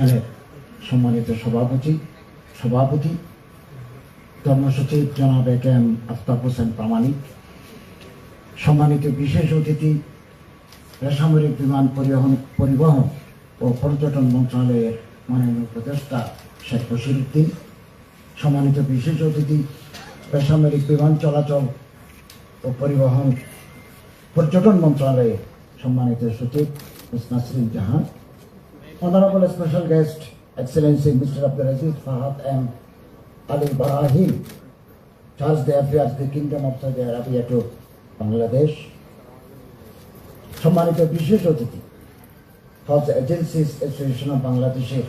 অনুষ্ঠানের সম্মানিত সভাপতি সভাপতি, ধর্মসচিব জনাব A K M Aftab Hossain Pramanik, সম্মানিত বিশেষ অতিথি, বেসামরিক বিমান পরিবহন পরিবহন ও পর্যটন মন্ত্রণালয়ের মাননীয় উপদেষ্টা শেখ বশিরুদ্দিন, সম্মানিত বিশেষ অতিথি, বেসামরিক বিমান চলাচল ও পরিবহন পর্যটন মন্ত্রণালয়ে সম্মানিত সচিব miss Nasrin Jahan Honorable Special Guest, Excellency Mr. Abdulaziz Fahad M. Ali Barahim, Charge the Affairs, the Kingdom of Saudi Arabia to Bangladesh. সম্মানিত বিশেষ অতিথি হজ এজেন্সিস অ্যাসোসিয়েশন অফ বাংলাদেশের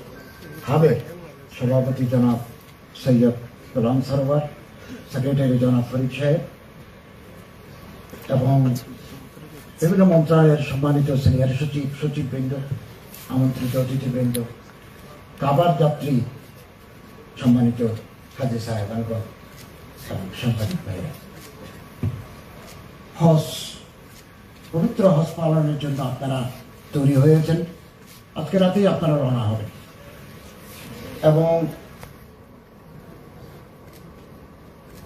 হাবের সভাপতি জনাব সৈয়দ গোলাম সরোয়ার সেক্রেটারি জনাব ফরিদ সাহেব এবং বিভিন্ন মন্ত্রণালয়ের সম্মানিত সিনিয়র সচিব সচিববৃন্দ আমন্ত্রিত অতিথিবৃন্দ, কাবার যাত্রী সম্মানিত হাজি এবং সাংবাদিক ভাইরা। হজ, পবিত্র হজ পালনের জন্য আপনারা তৈরি হয়েছেন। আজকে রাতেই আপনারা রওনা হবেন। এবং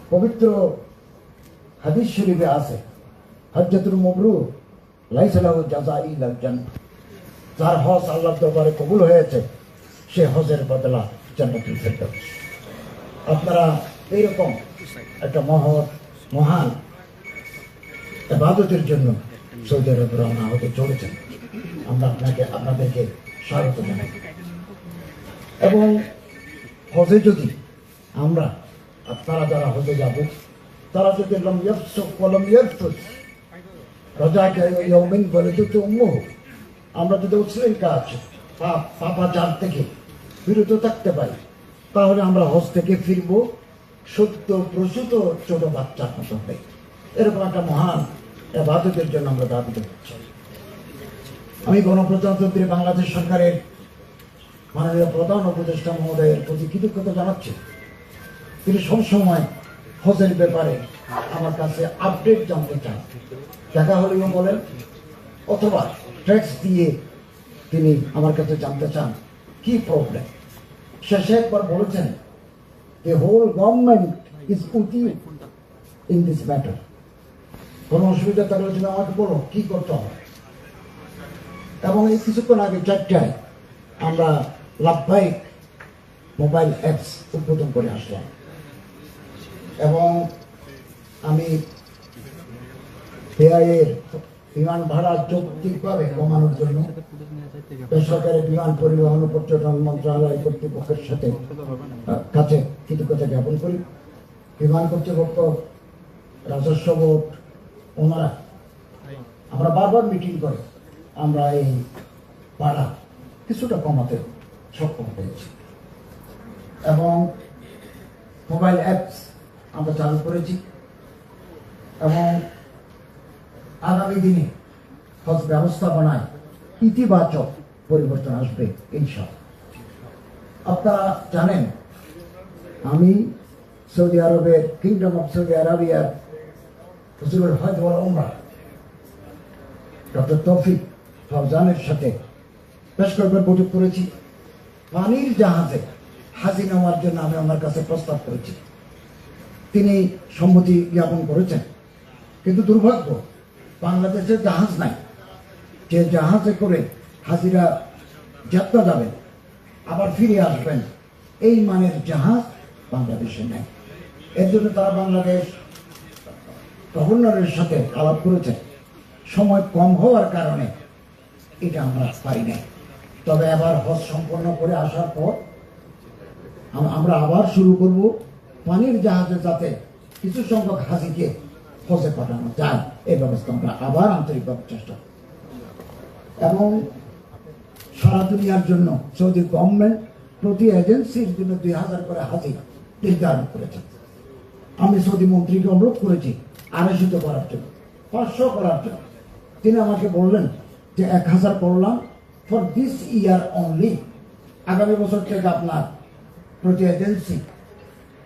পবিত্র হাদিস শরীফে আছে, হজ্জাতুল মবরু লাইসালাহু জাযা ইল্লাল জান্নাহ যার হজ আল্লাহর দরবারে কবুল হয়েছে, সে হজের বদলা জান্নাতুল ফেরদৌস আপনারা এইরকম একটা মহৎ, মহান ইবাদতের জন্য সৌদি আরব রওনা হতে চলেছেন। আমরা আপনাকে, আপনাদেরকে স্বাগত জানাই। এবং হজে যদি আমরা আপনারা যারা হজে যাব, তারা যদি লম ইয়াফসুক ওয়া লম ইয়ারফুস, রাজাকে ইয়াউমিন ওয়ালাদাতু উম্মুহু। আমরা যদি অশ্লীল কাজ, পাপ পাপাচার থেকে বিরত থাকতে পারি, তাহলে আমরা হজ থেকে ফিরব সত্য, প্রসূত, ছোট বাচ্চার মতো হয়ে। এরকম একটা মহান এবাদতের জন্য আমরা দাবিত করছি আমি গণপ্রজাতন্ত্রী বাংলাদেশ সরকারের মাননীয় প্রধান উপদেষ্টা মহোদয়ের প্রতি কৃতজ্ঞতা জানাচ্ছি। তিনি সবসময় হজের ব্যাপারে আমার কাছে আপডেট জানতে চান। দেখা হলেও বলেন অথবা ট্যাক্স দিয়ে তিনি আমার কাছে জানতে চান, কি প্রবলেম শেষে একবার বলেছেন whole government is with you in this matter. কোনো অসুবিধা থাকলে তুমি আমাকে বলো, কি করতে হবে? এবং এই কিছুক্ষণ আগে চারটায় আমরা লাভবাহিক মোবাইল অ্যাপস উদ্বোধন করে আসলাম। এবং আমি এআইয়ের বিমান ভাড়া যৌক্তিকভাবে কমানোর জন্য বেসরকারি বিমান পরিবহন ও পর্যটন মন্ত্রণালয় কর্তৃপক্ষের সাথে কাছে কৃতজ্ঞতা জ্ঞাপন করি। বিমান কর্তৃপক্ষ, রাজস্ব বোর্ড, ওনারা, আমরা বারবার মিটিং করে আমরা এই ভাড়া কিছুটা কমাতে সক্ষম হয়েছি। এবং মোবাইল অ্যাপস আমরা চালু করেছি। এবং আগামী দিনে হজ ব্যবস্থাপনায় ইতিবাচক পরিবর্তন আসবে ইনশাল্লাহ আপনারা জানেন, আমি সৌদি আরবের কিংডম অফ সৌদি আরবিয়ার হুজুরের হজ ওয়াল ডক্টর তৌফিক ফৌজানের সাথে বেশ কয়েকবার বৈঠক করেছি। পানির জাহাজে হাজি নেওয়ার জন্য আমি আমার কাছে প্রস্তাব করেছি। তিনি সম্মতি জ্ঞাপন করেছেন। কিন্তু দুর্ভাগ্য বাংলাদেশে জাহাজ নাই। যে জাহাজে করে হাজিরা যাত্রা যাবেন, আবার ফিরে আসবেন, এই মানের জাহাজ বাংলাদেশে নেই। এর জন্য তারা বাংলাদেশ গভর্নরের সাথে আলাপ করেছেন সময় কম হওয়ার কারণে এটা আমরা পাই নাই। তবে আবার হজ সম্পন্ন করে আসার পর আম- আমরা আবার শুরু করব পানির জাহাজে যাতে কিছু সংখ্যক হাজিকে হজে পাঠানো যায়। এই ব্যবস্থা আমরা আবার আন্তরিকভাবে চেষ্টা। এবং সারা দুনিয়ার জন্য সৌদি গভর্নমেন্ট প্রতি এজেন্সির জন্য দুই হাজার করে হাজি নির্ধারণ করেছে। আমি সৌদি মন্ত্রীকে অনুরোধ করেছি আড়াইশত করার জন্য, পাঁচশো করার জন্য। তিনি আমাকে বললেন যে এক হাজার করলাম ফর দিস ইয়ার অনলি আগামী বছর থেকে আপনার প্রতি এজেন্সি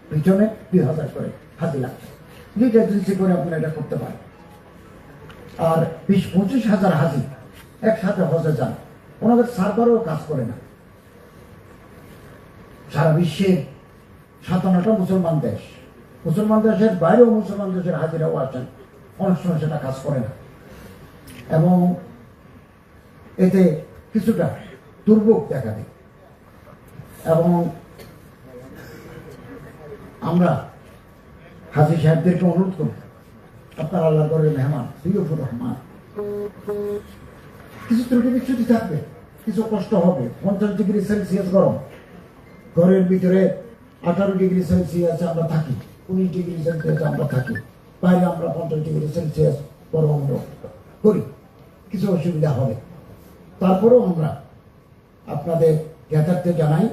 পিছনে দুই হাজার করে হাজি লাগবে। দুইটা এজেন্সি করে আপনি এটা করতে পারেন। আর বিশ পঁচিশ হাজার হাজি একসাথে হজে যান। ওনাদের সার্ভারও কাজ করে না। সারা বিশ্বের সাতান্নটা মুসলমান দেশ। মুসলমান দেশের বাইরেও মুসলমান দেশের হাজিরাও আছেন অনেক সময় সেটা কাজ করে না। এবং এতে কিছুটা দুর্ভোগ দেখা দেয়। এবং আমরা হাজি সাহেবদেরকে অনুরোধ করব আপনার আল্লাহ ঘরের মেহমান, সৈয়দুর রহমান। কিছু ত্রুটি বিচ্ছুতি থাকবে, কিছু কষ্ট হবে। পঞ্চাশ ডিগ্রি সেলসিয়াস গরম। ঘরের ভিতরে আঠারো ডিগ্রি সেলসিয়াস আমরা থাকি, উনিশ ডিগ্রি সেলসিয়াস আমরা থাকি। বাইরে আমরা পঞ্চাশ ডিগ্রি সেলসিয়াস গরম করি। কিছু অসুবিধা হবে। তারপরেও আমরা আপনাদের জ্ঞাতার্থে জানাই,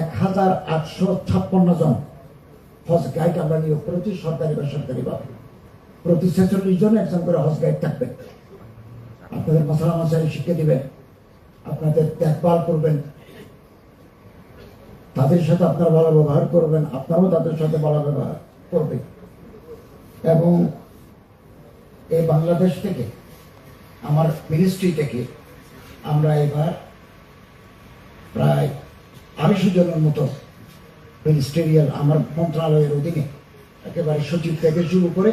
এক হাজার আটশো ছাপ্পান্ন জন হজ গাইড আমরা নিয়োগ করেছি, সরকারি বেসরকারি ভাবে। প্রতি ছেচল্লিশ জন একজন করে হজ গাইড থাকবেন। আপনাদের মশলা মশাই শিখে দিবেন, আপনাদের দেখভাল করবেন। তাদের সাথে আপনারা ভালো ব্যবহার করবেন, আপনারাও তাদের সাথে ভালো ব্যবহার করবেন। এবং এই বাংলাদেশ থেকে, আমার মিনিস্ট্রি থেকে আমরা এবার প্রায় আড়াইশো জনের মতো মিনিস্টেরিয়াল আমার মন্ত্রণালয়ের অধীনে একেবারে সচিব থেকে শুরু করে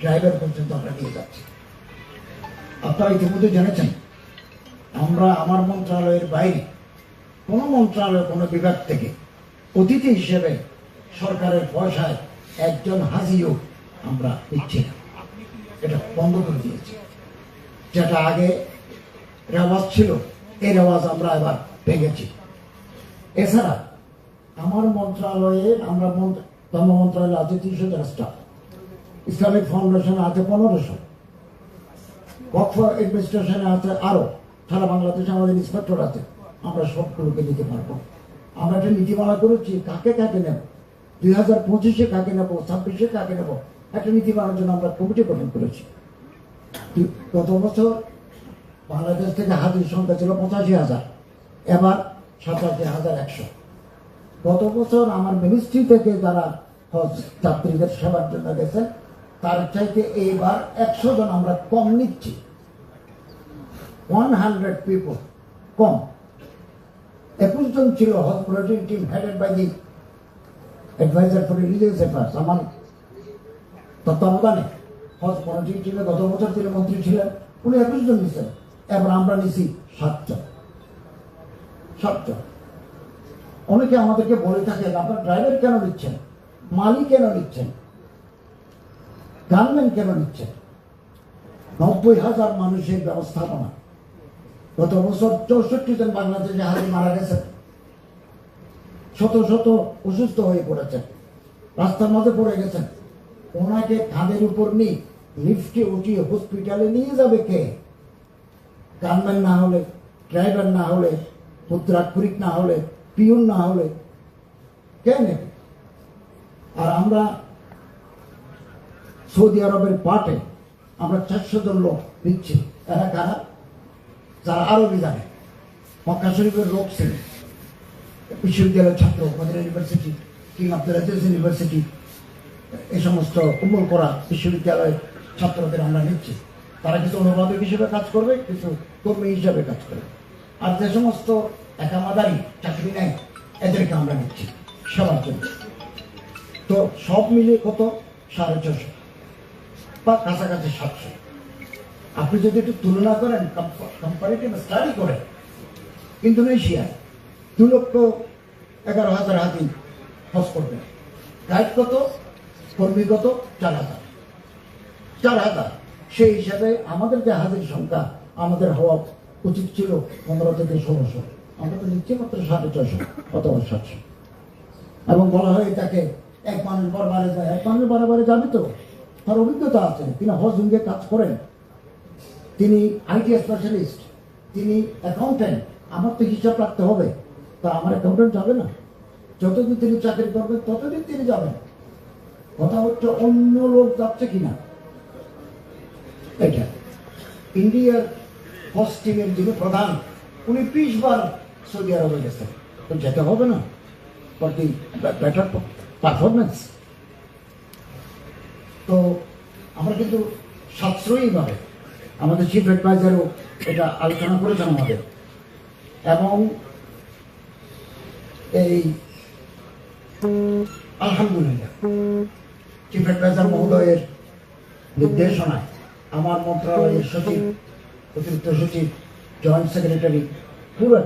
ড্রাইভার পর্যন্ত আমরা নিয়ে যাচ্ছি। আপনারা ইতিমধ্যে জেনেছেন, আমরা আমার মন্ত্রণালয়ের বাইরে কোনো মন্ত্রণালয় কোনো বিভাগ থেকে অতিথি হিসেবে সরকারের পয়সায় একজন হাজিও আমরা দিচ্ছি না। এটা বন্ধ করে দিয়েছি। যেটা আগে রেওয়াজ ছিল, এই রেওয়াজ আমরা এবার ভেঙেছি। এছাড়া আমার মন্ত্রণালয়ে আমরা ধর্ম মন্ত্রণালয়ে আছে তিনশো জন স্টাফ ইসলামিক ফাউন্ডেশনে আছে পনেরোশো। ওয়াকফ অ্যাডমিনিস্ট্রেশনে আছে আরও। সারা বাংলাদেশে আমাদের ইন্সপেক্টর আছে। আমরা সবগুলোকে নিতে পারব। আমরা একটা নীতিমালা করেছি, কাকে কাকে নেব? দুই হাজার পঁচিশে কাকে নেব? ছাব্বিশে কাকে নেব? একটা নীতিমালার জন্য আমরা কমিটি গঠন করেছি। গত বছর বাংলাদেশ থেকে হাজির সংখ্যা ছিল পঁচাশি হাজার। এবার সাতাশি হাজার একশো। গত বছর আমার মিনিস্ট্রি থেকে যারা হজ যাত্রীদের সেবার জন্য গেছেন তার চাইতে এইবার একশো জন আমরা কম নিচ্ছি। ওয়ান হান্ড্রেড পিপল কম। একুশ জন ছিল হজ bulletin team headed by the advisor for religious affairs আমার তত্ত্বাবধানে। হজ বুলেটিন টিমে গত বছর তিনি মন্ত্রী ছিলেন, উনি একুশ জন নিচ্ছেন এবার আমরা নিছি সাতজন। সাতজন। অনেকে আমাদেরকে বলে থাকেন, আপনার ড্রাইভার কেন নিচ্ছেন? মালিক কেন নিচ্ছেন? গানম্যান কেন নিচ্ছেন নব্বই হাজার মানুষের ব্যবস্থাপনা গত বছর চৌষট্টি জন বাংলাদেশে হাতে মারা গেছেন। শত শত অসুস্থ হয়ে পড়েছেন। রাস্তার মধ্যে পড়ে গেছেন। ওনাকে কাঁধের উপর নিয়ে লিফটে উঠিয়ে হসপিটালে নিয়ে যাবে কে? গানম্যান না হলে ড্রাইভার না হলে মুদ্রাক্ষরিক না হলে পিউন না হলে কে নেবে? আর আমরা সৌদি আরবের পাটে আমরা চারশো জন লোক দিচ্ছি এরা কারা? যারা আরবি জানে। মক্কা শরীফের লোক ছিল। বিশ্ববিদ্যালয়ের ছাত্র, Medina University, King Abdul Aziz University এই সমস্ত উমল করা বিশ্ববিদ্যালয়ের ছাত্রদের আমরা নিচ্ছি। তারা কিছু অনুবাদক হিসেবে কাজ করবে, কিছু কর্মী হিসেবে কাজ করবে। আর যে সমস্ত একামাদারি চাকরি নেয়, এদেরকে আমরা নিচ্ছি। সবার জন্য। তো সব মিলিয়ে কত? সাড়ে ছশো বা কাছাকাছি সাতশো। আপনি যদি একটু তুলনা করেন কোম্পানিকে স্টাডি করেন ইন্দোনেশিয়ায় দু লক্ষ এগারো হাজার হাতি হজ করবে। গাইড কত? কর্মী কত? চার হাজার। চার হাজার। সেই হিসাবে আমাদের যে হাজির সংখ্যা আমাদের হওয়া উচিত ছিল পনেরো থেকে ষোলোশো। আমরা তো নিচ্ছি মাত্র সাড়ে ছশো অথবা সাতশো। এবং বলা হয় তাকে এক মানুষ বারবারে যায়, এক মানুষ বারবারে যাবে তো? তার অভিজ্ঞতা আছে। তিনি হজ উইঙ্গে কাজ করেন। তিনি আইটি স্পেশালিস্ট তিনি অ্যাকাউন্টেন্ট আমার তো হিসাব রাখতে হবে। তা আমার অ্যাকাউন্টেন্ট যাবে না। যতদিন তিনি চাকরি করবেন, ততদিন তিনি যাবেন। কথা হচ্ছে অন্য লোক যাচ্ছে কিনা। এটা ইন্ডিয়ার হজ টিমের যিনি প্রধান, উনি বিশ বার সৌদি আরবে গেছেন। যেতে হবে না। ফর দি বেটার পারফরমেন্স তো আমরা কিন্তু সাশ্রয়ীভাবে আমাদের চিফ অ্যাডভাইজারও এটা আলোচনা করেছেন আমাদের। এবং এই আলহামদুলিল্লাহ চিফ অ্যাডভাইজার মহোদয়ের নির্দেশনায় আমার মন্ত্রণালয়ের সচিব, অতিরিক্ত সচিব জয়েন্ট সেক্রেটারি পুরো